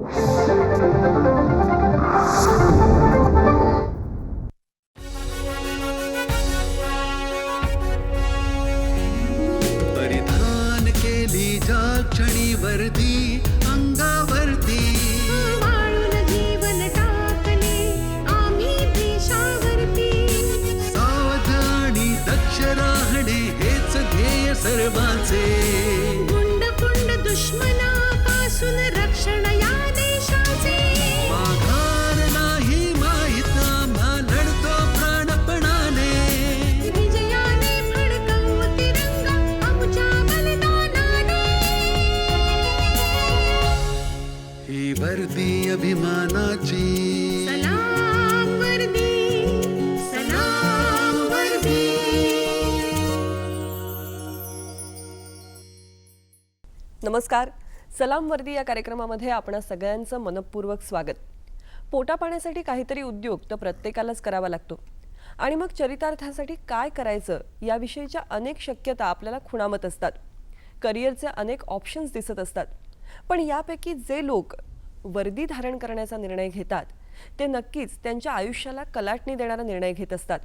you. नमस्कार. सलाम वर्दी या कार्यक्रमामध्ये आपणा सगळ्यांचं मनपूर्वक स्वागत. पोटा पाण्यासाठी काहीतरी उद्योग तर प्रत्येकालाच करावा लागतो. आणि मग चरितार्थासाठी काय करायचं याविषयीच्या अनेक शक्यता आपल्याला खुणामत असतात. करिअरचे अनेक ऑप्शन्स दिसत असतात. पण यापैकी जे लोक वर्दी धारण करण्याचा निर्णय घेतात ते नक्कीच त्यांच्या आयुष्याला कलाटणी देणारा निर्णय घेत असतात.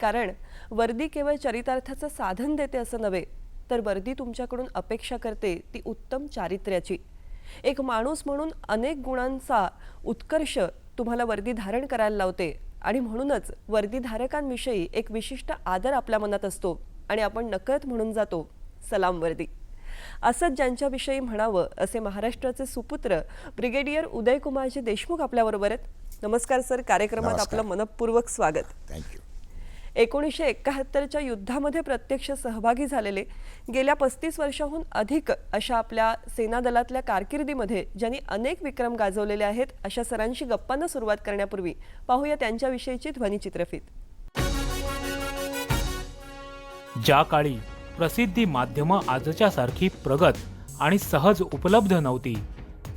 कारण वर्दी केवळ चरितार्थाचं साधन देते असं नव्हे तर वर्दी तुमच्याकडून अपेक्षा करते ती उत्तम चारित्र्याची. एक माणूस म्हणून अनेक गुणांचा उत्कर्ष तुम्हाला वर्दी धारण करायला लावते आणि म्हणूनच वर्दीधारकांविषयी एक विशिष्ट आदर आपल्या मनात असतो आणि आपण नकळत म्हणून जातो सलाम वर्दी. असंच ज्यांच्याविषयी म्हणावं असे महाराष्ट्राचे सुपुत्र ब्रिगेडियर उदयकुमारजी देशमुख आपल्याबरोबर आहेत. नमस्कार सर कार्यक्रमात. आपलं मनपूर्वक स्वागत. थँक्यू एकोणीसशे एकाहत्तरच्या युद्धामध्ये प्रत्यक्ष सहभागी झालेले गेल्या पस्तीस वर्षाहून अधिक अशा आपल्या सेना दलातल्या कारकिर्दीमध्ये ज्यांनी अनेक विक्रम गाजवलेले आहेत अशा सरांशी गप्पांना सुरुवात करण्यापूर्वी पाहूया त्यांच्याविषयीची ध्वनिचित्रफीत. ज्या काळी प्रसिद्धी माध्यमं आजच्या सारखी प्रगत आणि सहज उपलब्ध नव्हती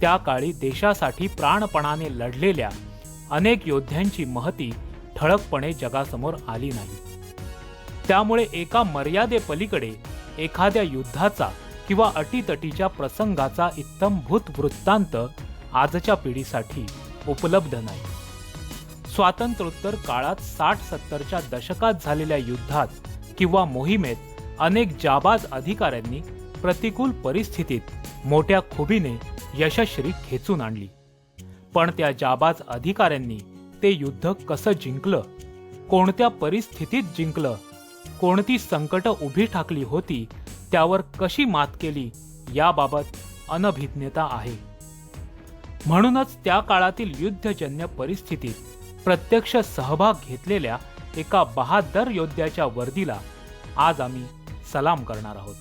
त्या काळी देशासाठी प्राणपणाने लढलेल्या अनेक योद्ध्यांची महती ठळकपणे जगासमोर आली नाही. त्यामुळे एका मर्यादेपलीकडे एखाद्या युद्धाचा किंवा अटीतटीच्या प्रसंगाचा इत्तमभूत वृत्तांत आजच्या पिढीसाठी उपलब्ध नाही. स्वातंत्र्योत्तर काळात साठ सत्तरच्या दशकात झालेल्या युद्धात किंवा मोहिमेत अनेक जाबाज अधिकाऱ्यांनी प्रतिकूल परिस्थितीत मोठ्या खुबीने यशश्री खेचून आणली. पण त्या जाबाज अधिकाऱ्यांनी ते युद्ध कसं जिंकलं? कोणत्या परिस्थितीत जिंकलं? कोणती संकट उभी ठाकली होती? त्यावर कशी मात केली? याबाबत अनभिज्ञता आहे. म्हणूनच त्या काळातील युद्धजन्य परिस्थितीत प्रत्यक्ष सहभाग घेतलेल्या एका बहादर योद्ध्याच्या वर्दीला आज आम्ही सलाम करणार आहोत.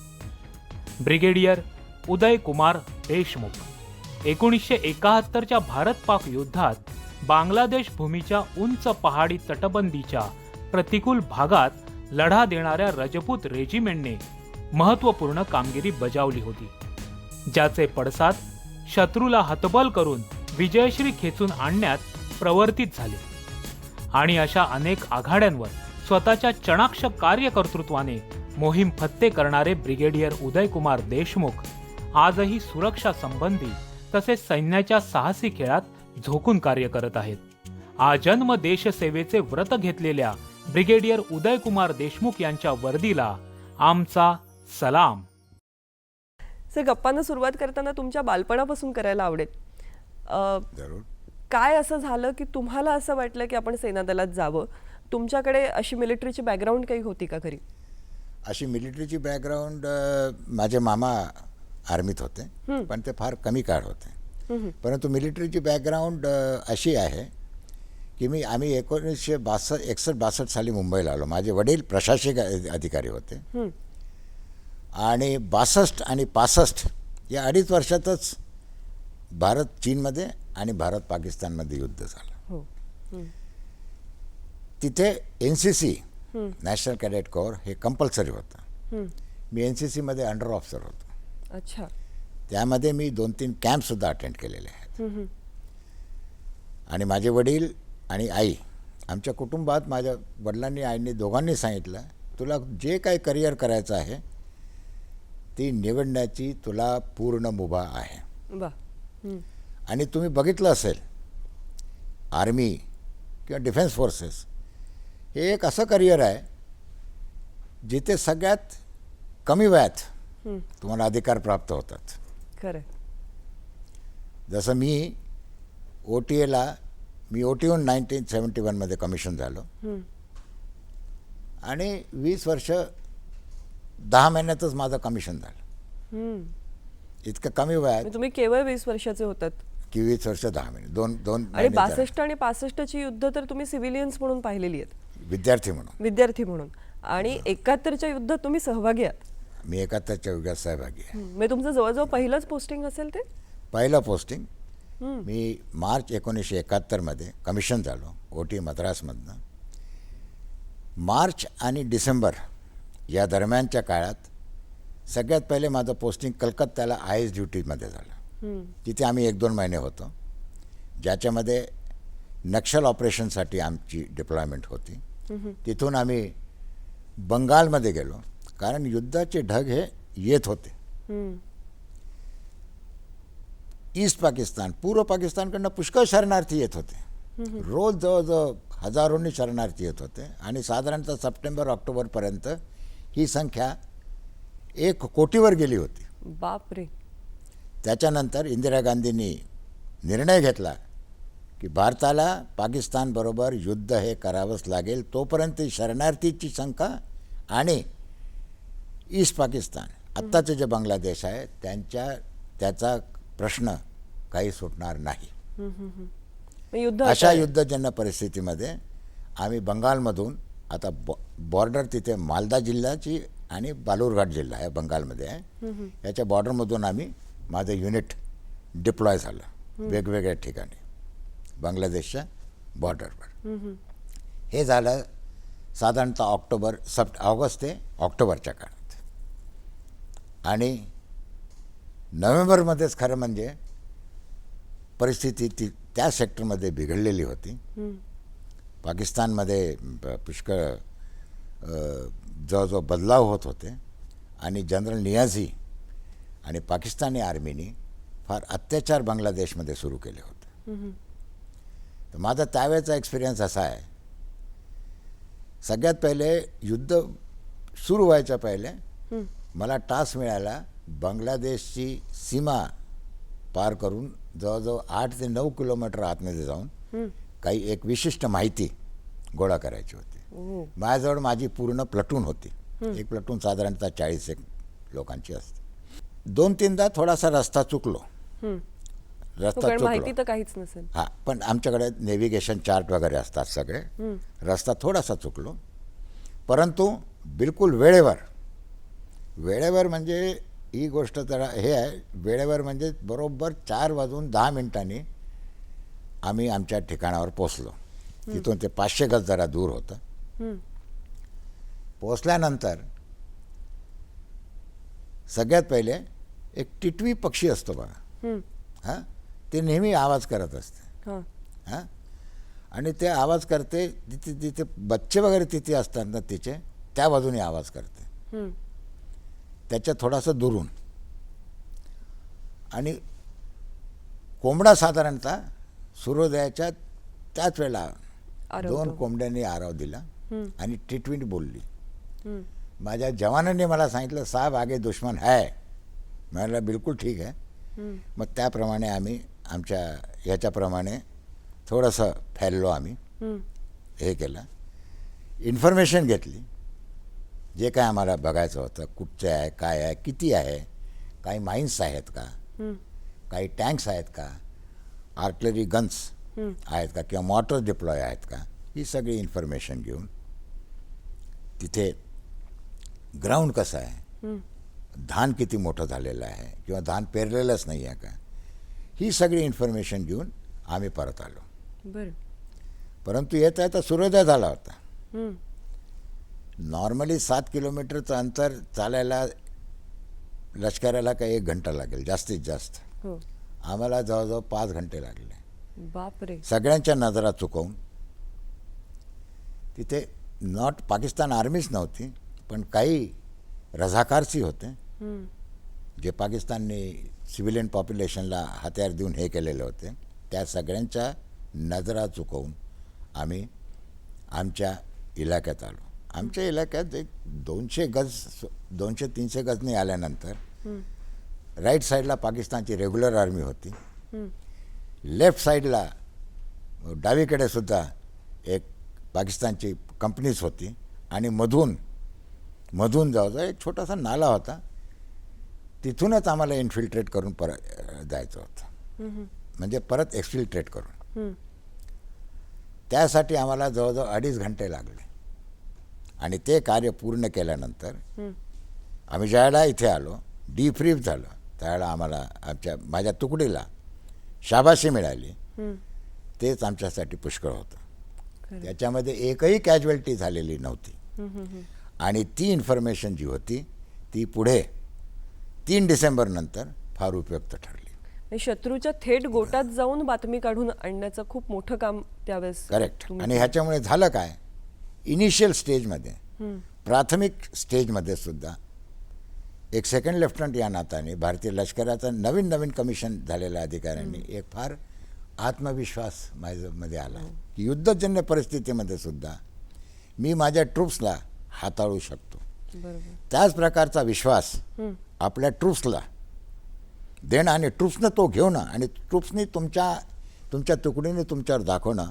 ब्रिगेडियर उदय कुमार देशमुख. एकोणीसशे एकाहत्तरच्या भारत पाक युद्धात बांगलादेश भूमीच्या उंच पहाडी तटबंदीच्या प्रतिकूल भागात लढा देणाऱ्या रजपूत रेजिमेंटने महत्त्वपूर्ण कामगिरी बजावली होती ज्याचे पडसाद शत्रूला हतबल करून विजयश्री खेचून आणण्यात प्रवर्तित झाले. आणि अशा अनेक आघाड्यांवर स्वतःच्या चणाक्ष कार्यकर्तृत्वाने मोहीम फत्ते करणारे ब्रिगेडियर उदयकुमार देशमुख आजही सुरक्षा संबंधी तसेच सैन्याच्या साहसी खेळात झोकून कार्य करत आहेत. आजन्म देशसेवेचे व्रत घेतलेल्या ब्रिगेडियर उदयकुमार देशमुख यांच्या वर्दीला आमचा सलाम. सर गप्पांना सुरुवात करताना तुमच्या बालपणापासून करायला आवडेल. काय असं झालं की तुम्हाला असं वाटलं की आपण सेना दलात जावं? तुमच्याकडे अशी मिलिटरीची बॅकग्राऊंड काही होती का घरी अशी मिलिटरीची बॅकग्राऊंड माझे मामा आर्मीत होते. पण ते फार कमी काळ होते. परंतु मिलिटरीची बॅकग्राऊंड अशी आहे की मी आम्ही एकोणीसशे बासष्ट एकसष्ट बासष्ट साली मुंबईला आलो. माझे वडील प्रशासक अ- अधिकारी होते. आणि बासष्ट आणि पासष्ट या अडीच वर्षातच भारत चीनमध्ये आणि भारत पाकिस्तानमध्ये युद्ध झालं. हो. तिथे N C C national cadet corps हे कंपल्सरी होतं. मी एन सी सीमध्ये अंडर ऑफिसर होतो. अच्छा. त्यामध्ये मी दोन तीन कॅम्पसुद्धा अटेंड केलेले आहेत. आणि माझे वडील आणि आई आमच्या कुटुंबात माझ्या वडिलांनी आईने दोघांनी सांगितलं तुला जे काही करिअर करायचं आहे ती निवडण्याची तुला पूर्ण मुभा आहे. हं. आणि तुम्ही बघितलं असेल आर्मी किंवा डिफेन्स फोर्सेस हे एक असं करिअर आहे जिथे सगळ्यात कमी वयात तुम्हाला अधिकार प्राप्त होतात. खरं. जसं मी ओ टी एला मी ओ टी नाईन्टीन सेवन्टी वनमध्ये कमिशन झालो. आणि वीस वर्ष दहा महिन्यातच माझं कमिशन झालं. इतकं कमी वयात म्हणजे तुम्ही केवळ वीस वर्षाचे होतात. की वीस वर्ष दहा महिने दोन दोन आणि. बासष्ट आणि पासष्टची युद्ध तर तुम्ही सिव्हिलियन्स म्हणून पाहिलेली आहेत. विद्यार्थी म्हणून. विद्यार्थी म्हणून. आणि एकाहत्तरच्या युद्धात तुम्ही सहभागी आहात. मी एकाहत्तरच्या युगात सहभागी आहे. म्हणजे तुमचं जवळजवळ पहिलंच पोस्टिंग असेल ते? पहिलं पोस्टिंग मी मार्च एकोणीसशे एकाहत्तरमध्ये कमिशन झालो ओ टी मद्रासमधनं मार्च आणि डिसेंबर या दरम्यानच्या काळात सगळ्यात पहिले माझं पोस्टिंग कलकत्त्याला आय एस ड्युटीमध्ये झालं. तिथे आम्ही एक दोन महिने होतो. ज्याच्यामध्ये नक्षल ऑपरेशनसाठी आमची डिप्लॉयमेंट होती. तिथून आम्ही बंगालमध्ये गेलो. कारण युद्धाचे ढग हे येत होते. ईस्ट पाकिस्तान पूर्व पाकिस्तानकडनं पुष्कळ शरणार्थी येत होते. रोज जवळजवळ हजारोंनी शरणार्थी येत होते. आणि साधारणतः सप्टेंबर ऑक्टोबरपर्यंत ही संख्या एक कोटीवर गेली होती. बापरे. त्याच्यानंतर इंदिरा गांधींनी निर्णय घेतला की भारताला पाकिस्तानबरोबर युद्ध हे करावंच लागेल तोपर्यंत शरणार्थीची संख्या आणि ईस्ट पाकिस्तान. आत्ताचे जे बांगलादेश आहे त्यांच्या त्याचा प्रश्न काही सुटणार नाही. युद्ध अशा युद्धजन्य परिस्थितीमध्ये आम्ही बंगालमधून आता बॉ बॉर्डर तिथे मालदा जिल्ह्याची आणि बालूरघाट जिल्हा आहे बंगालमध्ये. आहे याच्या बॉर्डरमधून आम्ही माझं युनिट डिप्लॉय झालं वेगवेगळ्या ठिकाणी बांगलादेशच्या बॉर्डरवर हे झालं साधारणतः ऑक्टोबर सप्ट ऑगस्ट ते ऑक्टोबरच्या काळात. आणि नोव्हेंबरमध्येच खरं म्हणजे परिस्थिती ती त्या सेक्टरमध्ये बिघडलेली होती. पाकिस्तानमध्ये पुष्कळ जवळजवळ बदलाव होत होते. आणि जनरल नियाझी आणि पाकिस्तानी आर्मीनी फार अत्याचार बांगलादेशमध्ये सुरू केले होते. तर माझा त्यावेळेचा एक्सपिरियन्स असा आहे. सगळ्यात पहिले युद्ध सुरू व्हायच्या पहिले मला टास्क मिळाला. बांगलादेशची सीमा पार करून जवळजवळ आठ ते नऊ किलोमीटर आतमध्ये जाऊन काही एक विशिष्ट माहिती गोळा करायची होती. माझ्याजवळ माझी पूर्ण प्लटून होती. एक प्लटून साधारणतः चाळीस एक लोकांची असते. दोन तीनदा थोडासा रस्ता चुकलो. रस्ता माहिती तर काहीच नसेल. हां पण आमच्याकडे नेव्हिगेशन चार्ट वगैरे असतात सगळे. रस्ता थोडासा चुकलो. परंतु बिलकुल वेळेवर वेळेवर म्हणजे ही गोष्ट जरा हे आहे वेळेवर म्हणजे बरोबर चार वाजून दहा मिनिटांनी आम्ही आमच्या ठिकाणावर पोचलो तिथून ते पाचशे गज जरा दूर होतं. पोचल्यानंतर सगळ्यात पहिले एक टिटवी पक्षी असतो बघा. हां? ते नेहमी आवाज करत असते. हां. आणि ते आवाज करते तिथे तिथे बच्चे वगैरे तिथे असतात ना तिचे त्या बाजूने आवाज करते. त्याच्या थोडासा दुरून. आणि कोंबडा साधारणतः सूर्योदयाच्या त्याच वेळेला. दोन कोंबड्यांनी आराव दिला आणि टिटवीट बोलली. माझ्या जवानांनी मला सांगितलं साहेब आगे दुश्मन है. म्हणाला बिलकुल ठीक आहे मग त्याप्रमाणे आम्ही आमच्या ह्याच्याप्रमाणे थोडंसं फॅललो आम्ही. हे केलं. इन्फॉर्मेशन घेतली. जे काय आम्हाला बघायचं होतं कुठचे आहे काय आहे किती आहे काही माइन्स आहेत का? काही टँक्स आहेत का? आर्टलरी गन्स आहेत का? किंवा मॉटर डिप्लॉय आहेत का? ही सगळी इन्फॉर्मेशन घेऊन तिथे ग्राउंड कसं आहे? धान किती मोठं झालेलं आहे? किंवा धान पेरलेलंच नाही आहे का? ही सगळी इन्फॉर्मेशन घेऊन आम्ही परत आलो. बरं. परंतु येता येता सूर्योदय झाला होता. नॉर्मली सात किलोमीटरचं अंतर चालायला लष्कराला काही एक घंटा लागेल जास्तीत जास्त. हो. आम्हाला जवळजवळ पाच घंटे लागले. बापरे. सगळ्यांच्या नजरा चुकवून. तिथे नॉट पाकिस्तान आर्मीच नव्हती पण काही रझाकारसी होते. जे पाकिस्तानने सिव्हिलियन पॉप्युलेशनला हत्यार देऊन हे केलेले होते त्या सगळ्यांच्या नजरा चुकवून आम्ही आमच्या इलाक्यात आलो. आमच्या इलाक्यात एक दोनशे गज दोनशे तीनशे गजनी आल्यानंतर राईट साईडला पाकिस्तानची रेग्युलर आर्मी होती. लेफ्ट साईडला डावीकडे सुद्धा एक पाकिस्तानची कंपनीज होती. आणि मधून मधून जवळजवळ एक छोटासा नाला होता. तिथूनच आम्हाला इन्फिल्ट्रेट करून परत जायचं होतं. म्हणजे परत एक्सफिल्ट्रेट करून. त्यासाठी आम्हाला जवळजवळ अडीच घंटे लागले. आणि ते कार्य पूर्ण केल्यानंतर आम्ही ज्यावेळेला इथे आलो डिफ्रीफ झालं. त्यावेळेला आम्हाला आमच्या माझ्या तुकडीला शाबाशी मिळाली. तेच आमच्यासाठी पुष्कळ होतं. त्याच्यामध्ये एकही कॅज्युअल्टी झालेली नव्हती. आणि ती इन्फॉर्मेशन जी होती ती पुढे तीन डिसेंबरनंतर फार उपयुक्त ठरली. शत्रूच्या थेट गोटात जाऊन बातमी काढून आणण्याचं खूप मोठं काम त्यावेळेस करेक्ट आणि ह्याच्यामुळे झालं काय? इनिशियल स्टेजमध्ये प्राथमिक स्टेजमध्ये सुद्धा एक सेकंड लेफ्टनंट या नात्याने भारतीय लष्कराचा नवीन नवीन कमिशन झालेल्या अधिकाऱ्यांनी एक फार आत्मविश्वास माझ्यामध्ये आला की युद्धजन्य परिस्थितीमध्ये सुद्धा मी माझ्या ट्रूप्सला हाताळू शकतो. त्याच प्रकारचा विश्वास आपल्या ट्रूप्सला देणं आणि ट्रूप्सनं तो घेणं आणि ट्रूप्सनी तुमच्या तुमच्या तुकडीने तुमच्यावर दाखवणं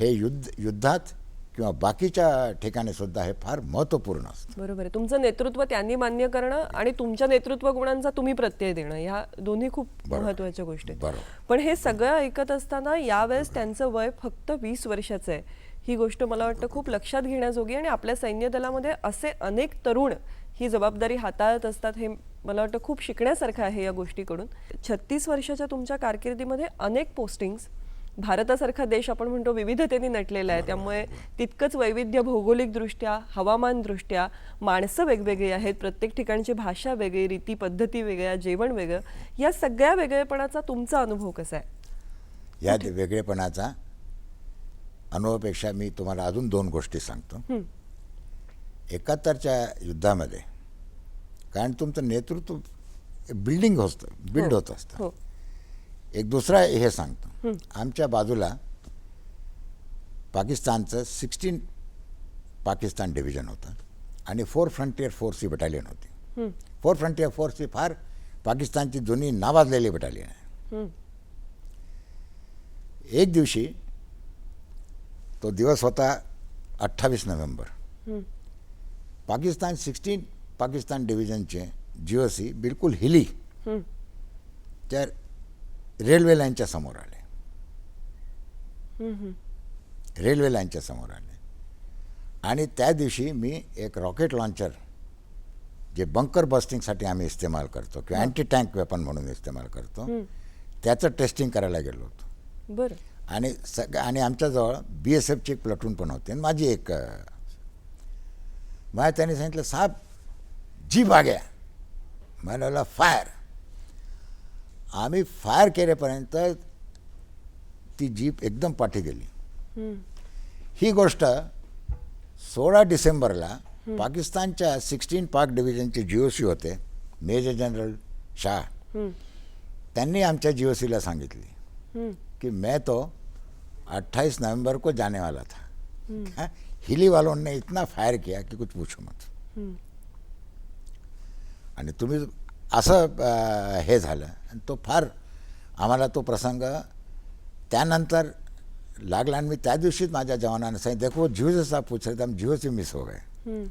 हे युद्ध युद्धात किंवा बाकीच्या ठिकाणी सुद्धा हे फार महत्त्वपूर्ण असतं. बरोबर आहे. तुमचं नेतृत्व त्यांनी मान्य करणं आणि तुमच्या नेतृत्व गुणांचा तुम्ही प्रत्यय देणं ह्या दोन्ही खूप बरोबर. महत्त्वाच्या गोष्टी आहेत. बरोबर. पण हे सगळं ऐकत असताना यावेळेस त्यांचं वय फक्त वीस वर्षाचं आहे. ही गोष्ट मला वाटतं खूप लक्षात घेण्याजोगी आणि आपल्या सैन्य दलामध्ये असे अनेक तरुण ही जबाबदारी हाताळत असतात हे मला वाटतं खूप शिकण्यासारखं आहे या गोष्टीकडून. छत्तीस वर्षाच्या तुमच्या कारकिर्दीमध्ये अनेक पोस्टिंग्स भारतासारखा देश आपण म्हणतो विविधतेने नटलेला आहे. त्यामुळे तितकंच वैविध्य भौगोलिकदृष्ट्या हवामानदृष्ट्या माणसं वेगवेगळी आहेत प्रत्येक ठिकाणची भाषा वेगळी रीती पद्धती वेगळ्या जेवण वेगळं. या सगळ्या वेगळेपणाचा तुमचा अनुभव कसा आहे? या वेगळेपणाचा अनुभवापेक्षा मी तुम्हाला अजून दोन गोष्टी सांगतो. एकाहत्तरच्या युद्धामध्ये कारण तुमचं नेतृत्व बिल्डिंग असतं बिल्ड होत असतं. हो. एक दुसरा हे सांगतो. आमच्या बाजूला पाकिस्तानचं सिक्स्टीन पाकिस्तान डिव्हिजन होतं आणि फोर फ्रंटियर फोर्स ही बटालियन होती. फोर फ्रंटियर फोर्स ही फार पाकिस्तानची जुनी नावाजलेली बटालियन आहे. एक दिवशी तो दिवस होता अठ्ठावीस नोव्हेंबर. पाकिस्तान सिक्स्टीन पाकिस्तान डिव्हिजनचे जी ओ सी बिलकुल हिली. त्या रेल्वे लाईनच्या समोर आले. रेल्वे लाईनच्या समोर आले. आणि त्या दिवशी मी एक रॉकेट लॉन्चर जे बंकर बस्टिंगसाठी आम्ही इस्तेमाल करतो किंवा अँटी टँक वेपन म्हणून इस्तेमाल करतो त्याचं टेस्टिंग करायला गेलो होतो. बरं. आणि सग आणि आमच्याजवळ बी एस एफची एक प्लटून पण होती. आणि माझी एक मला त्यांनी सांगितलं साहेब जीप आ गया मला फायर आम्ही फायर केल्यापर्यंत ती जीप एकदम पाठी गेली. ही गोष्ट सोळा डिसेंबरला पाकिस्तानच्या सिक्स्टीन पाक डिव्हिजनचे जी ओ सी होते मेजर जनरल शाह. त्यांनी आमच्या जी ओ सीला सांगितली कि मैं तो 28 नवंबर को जाने वाला था? हिली वालों ने इतना फायर किया कि कुछ पूछो मत. आणि तुम्ही असं हे झालं. आणि तो फार आम्हाला तो प्रसंग त्यानंतर लागला आणि मी त्या दिवशीच माझ्या जवानांना सांगितलं देखो जीव जसा पूछ रहे जीव मिस हो गए.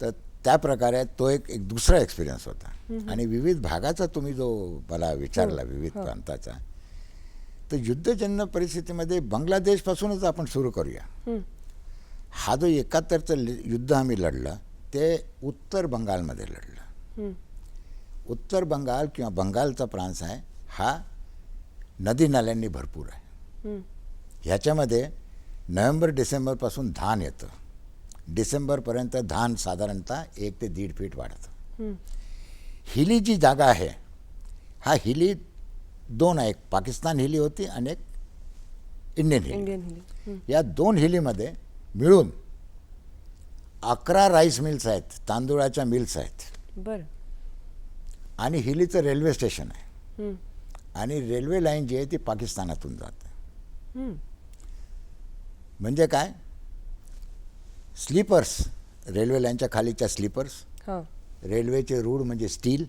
तर त्या प्रकारे तो एक एक दुसरा एक्सपिरियन्स होता. आणि विविध भागाचा तुम्ही जो मला विचारला विविध प्रांताचा तर युद्धजन्य परिस्थितीमध्ये बांगलादेशपासूनच आपण सुरू करूया. हा जो एकाहत्तरचं युद्ध आम्ही लढलं ते उत्तर बंगालमध्ये लढलं. उत्तर बंगाल किंवा बंगालचा प्रांत आहे हा नदी नाल्यांनी भरपूर आहे. ह्याच्यामध्ये नोव्हेंबर डिसेंबरपासून धान येतं. डिसेंबरपर्यंत धान साधारणतः एक ते दीड फीट वाढतं. हिली जी जागा आहे हा हिली दोन आहे एक पाकिस्तान हिली होती आणि एक इंडियन हिली. इंडियन हिली. या दोन हिलीमध्ये मिळून अकरा राईस मिल्स आहेत तांदूळाच्या मिल्स आहेत. बरं. आणि हिलीचं रेल्वे स्टेशन आहे. आणि रेल्वे लाईन जी आहे ती पाकिस्तानातून जाते. म्हणजे काय? स्लीपर्स रेल्वे लाईनच्या खालीच्या स्लीपर्स हां. रेल्वेचे रूळ म्हणजे स्टील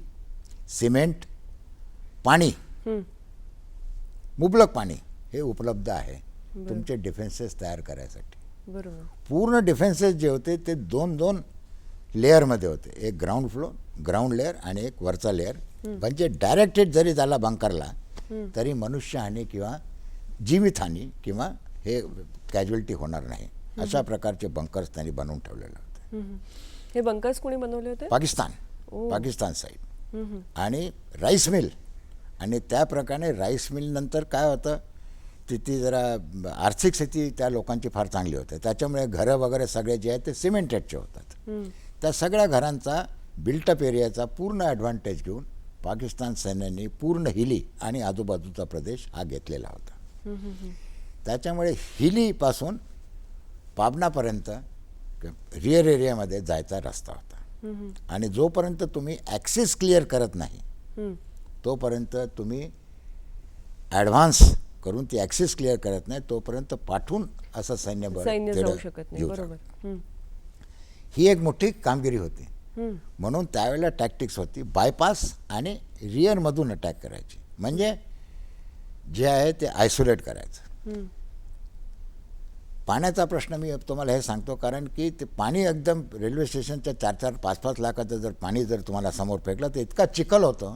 सिमेंट पाणी. मुबलक पाणी हे उपलब्ध आहे तुमचे डिफेन्सेस तयार करायसाठी. बरोबर. पूर्ण डिफेन्सेस जे होते ते दोन दोन लेअरमध्ये होते. एक ग्राउंड फ्लोर ग्राउंड लेअर आणि एक वरचा लेअर म्हणजे डायरेक्ट हिट जरी झाला बंकरला तरी मनुष्यहानी किंवा जीवितहानी किंवा हे कॅज्युअलिटी होणार नाही. अशा प्रकारचे बंकर्स त्यांनी बनवून ठेवलेले होते. हे बंकर्स कोणी बनवले होते? पाकिस्तान. पाकिस्तान साईड आणि राईस मिल आणि त्या प्रकारे राईस मिलनंतर काय होतं? तिथे जरा आर्थिक स्थिती त्या लोकांची फार चांगली होते. त्याच्यामुळे घरं वगैरे सगळे जे आहेत ते सिमेंटेडचे होतात. त्या सगळ्या घरांचा बिल्टअप एरियाचा पूर्ण ॲडव्हान्टेज घेऊन पाकिस्तान सैन्याने पूर्ण हिली आणि आजूबाजूचा प्रदेश हा घेतलेला होता. त्याच्यामुळे हिलीपासून पाबनापर्यंत रिअर एरियामध्ये जायचा रस्ता होता. आणि जोपर्यंत तुम्ही ॲक्सेस क्लिअर करत नाही तोपर्यंत तुम्ही ॲडव्हान्स करून ती ॲक्सेस क्लिअर करत नाही तोपर्यंत पाठवून असं सैन्य बरोबर. ही एक मोठी कामगिरी होती. म्हणून त्यावेळेला टॅक्टिक्स होती. बायपास आणि रिअरमधून अटॅक करायची. म्हणजे जे आहे ते आयसोलेट करायचं. पाण्याचा प्रश्न मी तुम्हाला हे सांगतो कारण की ते पाणी एकदम रेल्वे स्टेशनच्या चार चार पाच पाच लाखाचं जर पाणी जर तुम्हाला समोर फेकलं तर इतका चिखल होतं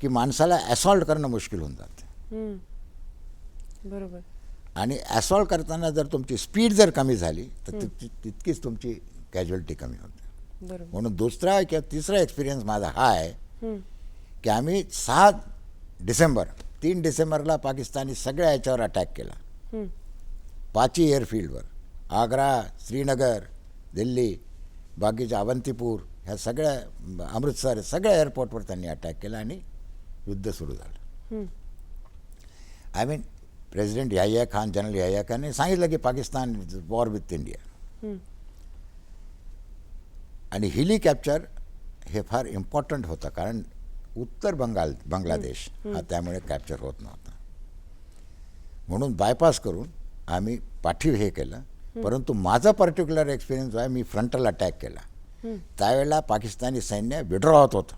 की माणसाला ॲसॉल्ट करणं मुश्किल होऊन जातं. बरोबर. आणि ॲसॉल्ट करताना जर तुमची स्पीड जर कमी झाली तर तितकी तितकीच तुमची कॅज्युअलिटी कमी होते. म्हणून दुसरा किंवा तिसरा एक्सपिरियन्स माझा हा आहे की आम्ही सहा डिसेंबर तीन डिसेंबरला पाकिस्तानी सगळ्या याच्यावर अटॅक केला. पाची एअरफील्डवर आग्रा श्रीनगर दिल्ली बाकीच्या अवंतीपूर ह्या सगळ्या अमृतसर सगळ्या एअरपोर्टवर त्यांनी अटॅक केला आणि युद्ध सुरू झालं. I mean president Yahya Khan general Yahya खानने सांगितलं की पाकिस्तान वॉर विथ इंडिया आणि हिली कॅप्चर हे फार इम्पॉर्टंट होतं कारण उत्तर बंगाल बांगलादेश हा त्यामुळे कॅप्चर होत नव्हता. म्हणून बायपास करून आम्ही पाठीव हे केलं. परंतु माझा पर्टिक्युलर एक्सपिरियन्स जो आहे मी फ्रंटल अटॅक केला. त्यावेळेला पाकिस्तानी सैन्य विड्रॉ होत होतं.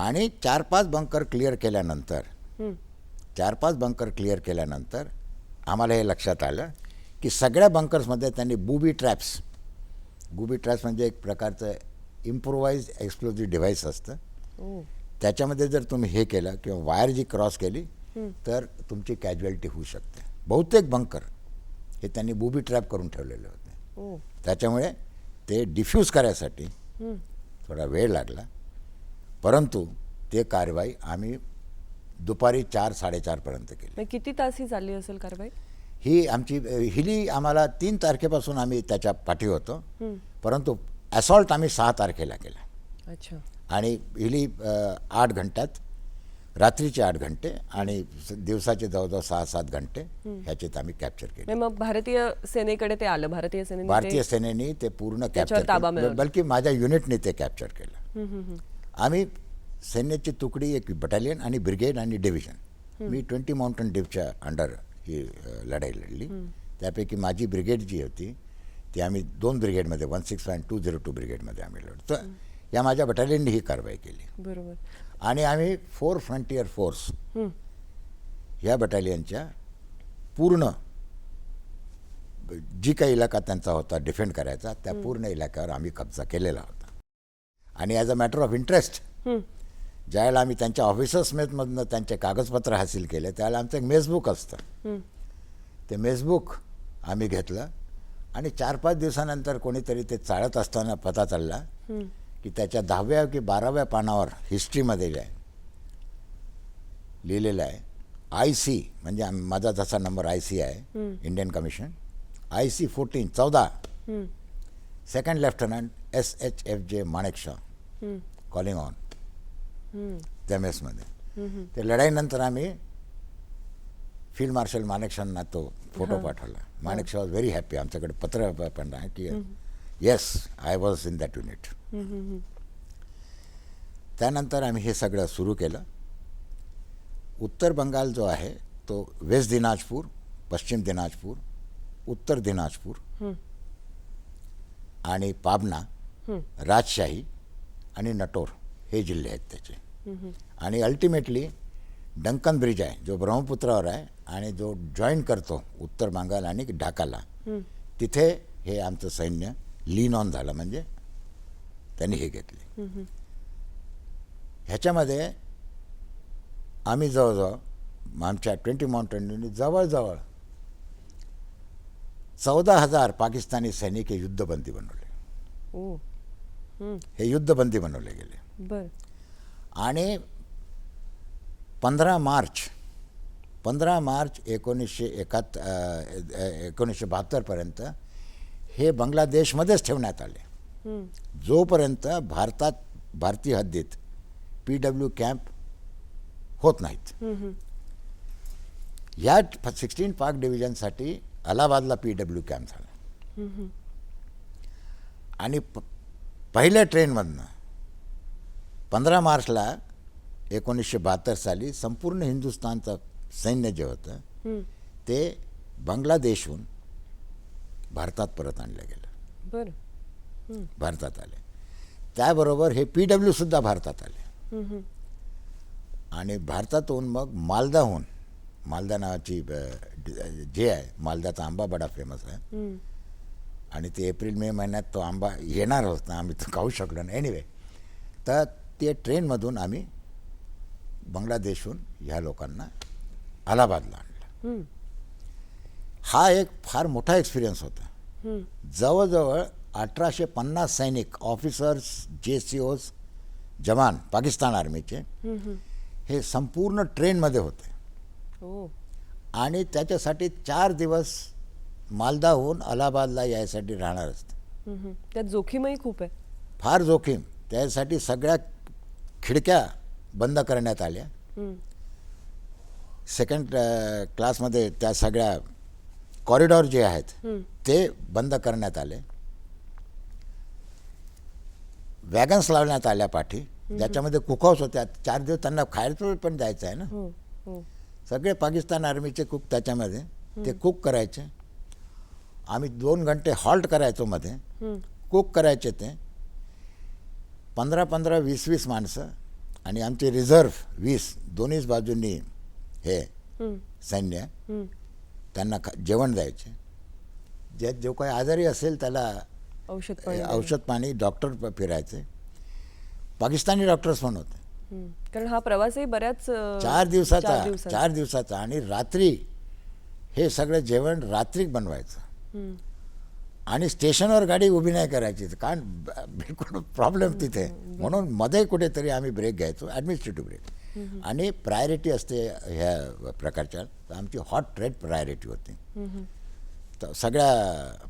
आणि चार पाच बंकर क्लिअर केल्यानंतर चार पाच बंकर क्लिअर केल्यानंतर आम्हाला हे लक्षात आलं की सगळ्या बंकर्समध्ये त्यांनी बुबी ट्रॅप्स बुबी ट्रॅप्स म्हणजे एक प्रकारचं इम्प्रोवाइज एक्सप्लोजिव्ह डिव्हाइस असतं. त्याच्यामध्ये जर तुम्ही हे केलं किंवा वायर जी क्रॉस केली तर तुमची कॅज्युअलिटी होऊ शकते. बहुतेक बंकर हे त्यांनी बुबी ट्रॅप करून ठेवलेले होते. त्याच्यामुळे ते डिफ्यूज करायसाठी थोडा वेळ लागला. परंतु ते कारवाई आम्ही दुपारी चार साडेचारपर्यंत केली. किती तास ही चालली असेल कारवाई? ही आमची हिली आम्हाला तीन तारखेपासून आम्ही त्याच्या पाठी होतो. परंतु ॲसॉल्ट आम्ही सहा तारखेला केला. अच्छा. आणि हिली आठ घंट्यात रात्रीचे आठ घंटे आणि दिवसाचे जवळजवळ सहा सात घंटे ह्याच्यात आम्ही कॅप्चर केले. मग भारतीय सेनेकडे ते आलं. भारतीय सेनेने ते- भारतीय सेनेने ते पूर्ण कॅप्चर. बल्कि माझ्या युनिटने ते कॅप्चर केलं. आम्ही सैन्याची तुकडी एक बटालियन आणि ब्रिगेड आणि डिव्हिजन मी ट्वेंटी माउंटन डिव्हच्या अंडर ही लढाई लढली. त्यापैकी माझी ब्रिगेड जी होती ती आम्ही दोन ब्रिगेडमध्ये one six five two zero two ब्रिगेडमध्ये आम्ही लढतो. तर या माझ्या बटालियनने ही कारवाई केली. बरोबर. आणि आम्ही फोर फ्रंटियर फोर्स ह्या बटालियनच्या पूर्ण जी काही इलाका त्यांचा होता डिफेंड करायचा त्या पूर्ण इलाक्यावर आम्ही कब्जा केलेला होता. आणि as a matter of interest ज्यावेळेला आम्ही त्यांच्या ऑफिसर्समधनं त्यांचे कागदपत्र हासिल केले त्यावेळेला आमचं एक मेसबुक असतं. ते मेसबुक आम्ही घेतलं आणि चार पाच दिवसानंतर कोणीतरी ते चाळत असताना पता चालला की त्याच्या दहाव्या की बाराव्या पानावर हिस्ट्रीमध्ये आहे लिहिलेलं आहे आय सी म्हणजे माझा जसा नंबर आय सी आहे Indian commission I C fourteen चौदा. Second lieutenant S H F J Manek Shaw calling on त्या मेसमध्ये ते लढाईनंतर आम्ही फील्ड मार्शल माणेकशॉंना तो फोटो पाठवला. माणेकशॉ वॉज व्हेरी हॅपी आमच्याकडे पत्र पण आहे की yes I was in that unit त्यानंतर आम्ही हे सगळं सुरू केलं. उत्तर बंगाल जो आहे तो वेस्ट दिनाजपूर पश्चिम दिनाजपूर उत्तर दिनाजपूर आणि पाबना राजशाही आणि नटोर. हे जिल्हे आहेत त्याचे. आणि अल्टिमेटली डंकन ब्रिज आहे जो ब्रह्मपुत्रावर आहे आणि जो जॉईन करतो उत्तर बंगाल आणि ढाकाला. तिथे हे आमचं सैन्य लीन ऑन झालं म्हणजे त्यांनी हे घेतले. ह्याच्यामध्ये आम्ही जवळजवळ आमच्या ट्वेंटी माउंटननी जवळजवळ चौदा हजार पाकिस्तानी सैनिक हे युद्धबंदी बनवले. हे युद्धबंदी बनवले गेले. बर. आणि पंधरा मार्च पंधरा मार्च एकोणीसशे एकाहत्त एकोणीसशे बहात्तरपर्यंत हे बांगलादेशमध्येच ठेवण्यात आले. जोपर्यंत भारतात भारतीय हद्दीत पी डब्ल्यू कॅम्प होत नाहीत. या सिक्स्टीन पाक डिव्हिजनसाठी अलाहाबादला पी डब्ल्यू कॅम्प झाला. आणि पहिल्या ट्रेनमधनं पंधरा मार्चला एकोणीसशे बहात्तर साली संपूर्ण हिंदुस्थानचं सैन्य जे होतं ते बांगलादेशहून भारतात परत आणलं गेलं. बर. भारतात आले. त्याबरोबर हे पी डब्ल्यूसुद्धा भारतात आले. आणि भारतातून मग मालदाहून मालदा नावाची जे आहे मालदाचा आंबा बडा फेमस आहे. आणि ते एप्रिल मे महिन्यात तो आंबा येणार होता आम्ही तो खाऊ शकलो नाही. एनिवे तर ते ट्रेनमधून आम्ही बांगलादेशहून ह्या लोकांना अलाहाबादला आणलं. हा एक फार मोठा एक्सपिरियन्स होता. जवळजवळ अठराशे पन्नास सैनिक ऑफिसर्स जे सी ओज जवान पाकिस्तान आर्मीचे हे संपूर्ण ट्रेनमध्ये होते. ओ आणि त्याच्यासाठी चार दिवस मालदाहून अलाहाबादला यायसाठी राहणार असते. त्यात जोखीमही खूप आहे. फार जोखीम. त्यासाठी सगळ्या खिडक्या बंद करण्यात आल्या. सेकंड क्लासमध्ये त्या सगळ्या कॉरिडॉर जे आहेत ते बंद करण्यात आले. वॅगन्स लावण्यात आल्या पाठी. ज्याच्यामध्ये कुकहाऊस होत्या. चार दिवस त्यांना खायचं पण द्यायचं आहे ना? हो हो. सगळे पाकिस्तान आर्मीचे कुक त्याच्यामध्ये. ते कुक करायचे. आम्ही दोन घंटे हॉल्ट करायचो मध्ये. कुक करायचे ते. पंधरा पंधरा वीस वीस माणसं आणि आमचे रिझर्व्ह वीस दोन्हीच बाजूंनी हे सैन्य त्यांना जेवण द्यायचे. जे जो काही आजारी असेल त्याला औषध औषध पाणी डॉक्टर फिरायचे. पाकिस्तानी डॉक्टर्स पण होते. कारण हा प्रवासही बऱ्याच अं, चार दिवसाचा चार दिवसाचा. चार दिवसाचा आणि रात्री हे सगळं जेवण रात्री बनवायचं. आणि स्टेशनवर गाडी उभी नाही करायची. कारण बिलकुल प्रॉब्लेम तिथे. म्हणून मध्ये कुठेतरी आम्ही ब्रेक घ्यायचो ॲडमिनिस्ट्रेटिव्ह ब्रेक आणि प्रायोरिटी असते ह्या प्रकारच्या. तर आमची हॉट रेड प्रायोरिटी होती. तर सगळ्या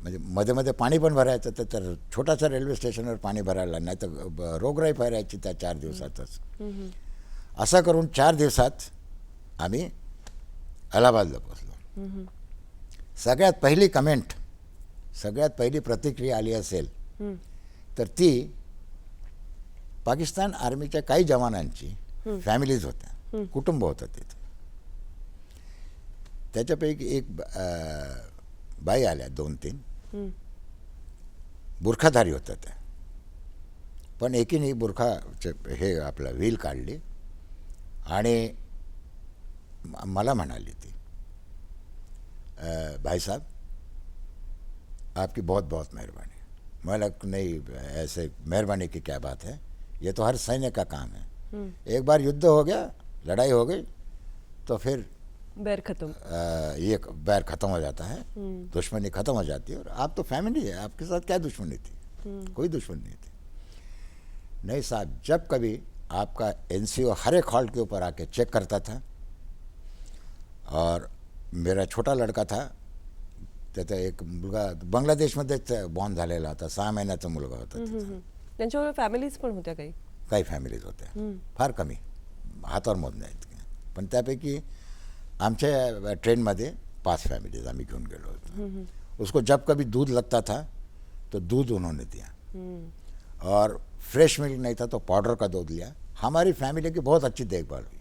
म्हणजे मध्ये मध्ये पाणी पण भरायचं तर तर छोटासा रेल्वे स्टेशनवर पाणी भरायला नाही तर रोगराई फैरायची त्या चार दिवसातच. असं करून चार दिवसात आम्ही अलाहाबादला पोचलो सगळ्यात पहिली कमेंट सगळ्यात पहिली प्रतिक्रिया आली असेल तर ती पाकिस्तान आर्मीच्या काही जवानांची फॅमिलीज होत्या कुटुंब होतं तिथे. त्याच्यापैकी एक बाई आल्या दोन तीन. बुरखाधारी होत्या त्या. पण एकीने बुरखाचे हे आपलं व्हील काढली आणि मला म्हणाली ती "अ, भाई साहब आपकी बहुत बहुत मेहरबानी। मला नहीं ऐसे मेहरबानी की क्या बात है? ये तो हर सैन्य का काम है। एक बार युद्ध हो गया लड़ाई हो गई तो फिर बैर खत्म। ये बैर ख़त्म हो जाता है दुश्मनी ख़त्म हो जाती है और आप तो फैमिली है आपके साथ क्या दुश्मनी थी? कोई दुश्मनी नहीं थी। नहीं साहब जब कभी आपका एनसीओ हर एक हॉल्ट के ऊपर आके चेक करता था और मेरा छोटा लड़का था त्याचा एक मुलगा बांगलादेशमध्येच बॉर्न झालेला होता. सहा महिन्याचा मुलगा होता तिचा. त्यांच्यावर फॅमिलीज पण होत्या काही? काही फॅमिलीज होत्या. फार कमी. हातावर मोजण्या इतक्या पण त्यापैकी आमच्या ट्रेनमध्ये पाच फॅमिलीज आम्ही घेऊन गेलो होतो. उसको जब कभी दूध लगता था तो दूध उन्होंने दिया. और फ्रेश मिल्क नहीं था तो पाउडर का दूध लिया. हमारी फैमिली की बहुत अच्छी देखभाल हुई.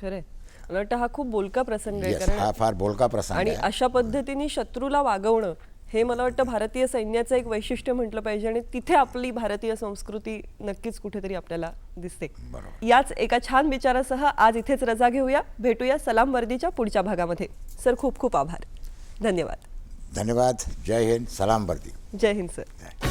खरंय. मला वाटतं हा खूप बोलका प्रसंग आहे येस हा कारण फार बोलका प्रसंग आणि आहे. अशा पद्धतीने शत्रूला वागवणं हे मला वाटतं भारतीय सैन्याचं एक वैशिष्ट्य म्हटलं पाहिजे आणि तिथे आपली भारतीय संस्कृती नक्कीच कुठेतरी आपल्याला दिसते. बरोबर. याच एका छान विचारासह आज इथेच रजा घेऊया. भेटूया सलाम वर्दीच्या पुढच्या भागामध्ये. सर खूप खूप आभार. धन्यवाद. धन्यवाद. जय हिंद. सलाम वर्दी. जय हिंद सर.